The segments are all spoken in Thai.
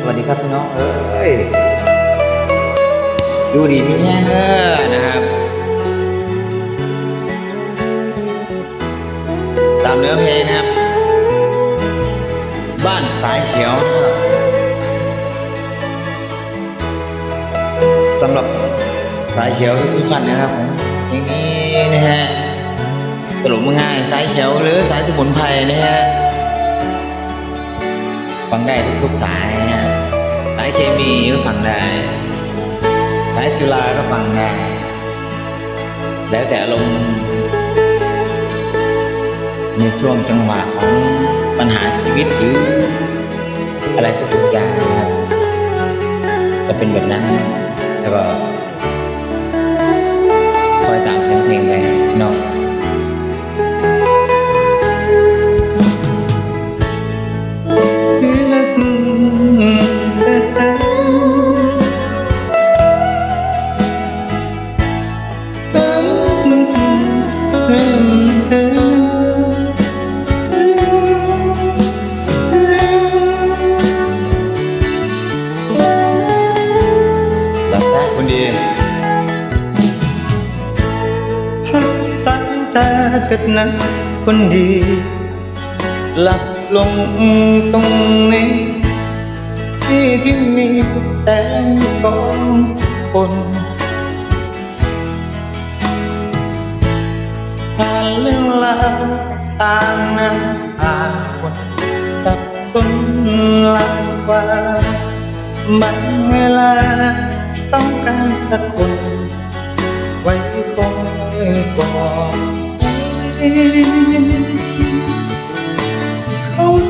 สวัสดีครับพี่น้องเอ้ย ดูดีมีแห้งเออนะครับ ตามเนื้อเพลงนะครับ บ้านสายเขียวสำหรับสายเขียวทุกท่านนะครับผมอย่างนี้นะฮะสรุปง่ายๆสายเขียวหรือสายสมุนไพรนะฮะ ฟังได้ทุกสายนะสายเคมีก็ฟังได้ สายสุราก็ฟังได้ แล้วแต่อารมณ์ในช่วงจังหวะของปัญหาชีวิตหรืออะไรทุกอย่างนะครับจะเป็นแบบนั้นแล้วก็ เถิดนะคนดีหลับ ลงตรงนี้ ที่ที่มีแต่สองคนผ่านเรื่องราวต่างนั้นผ่านคนสับสนลำว่าบางเวลาต้องการสักคน ไว้คอยก่อน Oh.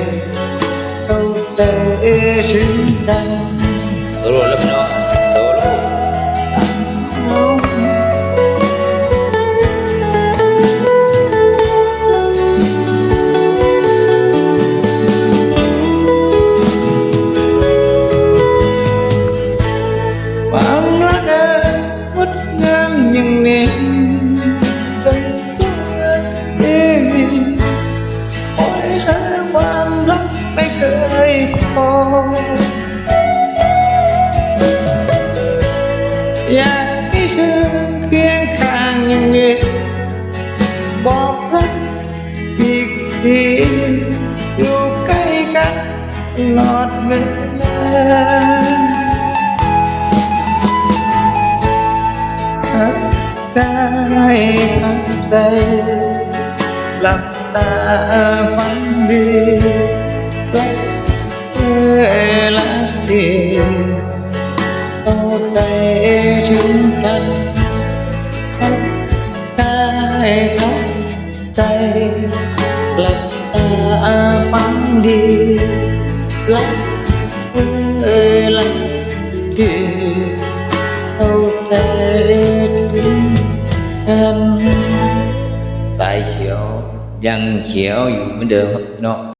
nhưng em chẳng biết đêm mỗi thứ quan lắm, mấy cười khô và cái thương khiến khang nhưng em bỏ lắm việc thì dù cay cắt, ngọt ngào. cái tháng giây làm ta vắng đi rất quê là gì? tô tay chúng ta khóc cái tháng giây làm ta vắng đi lắm thêm tại sao dân chéo dù mới được. Nó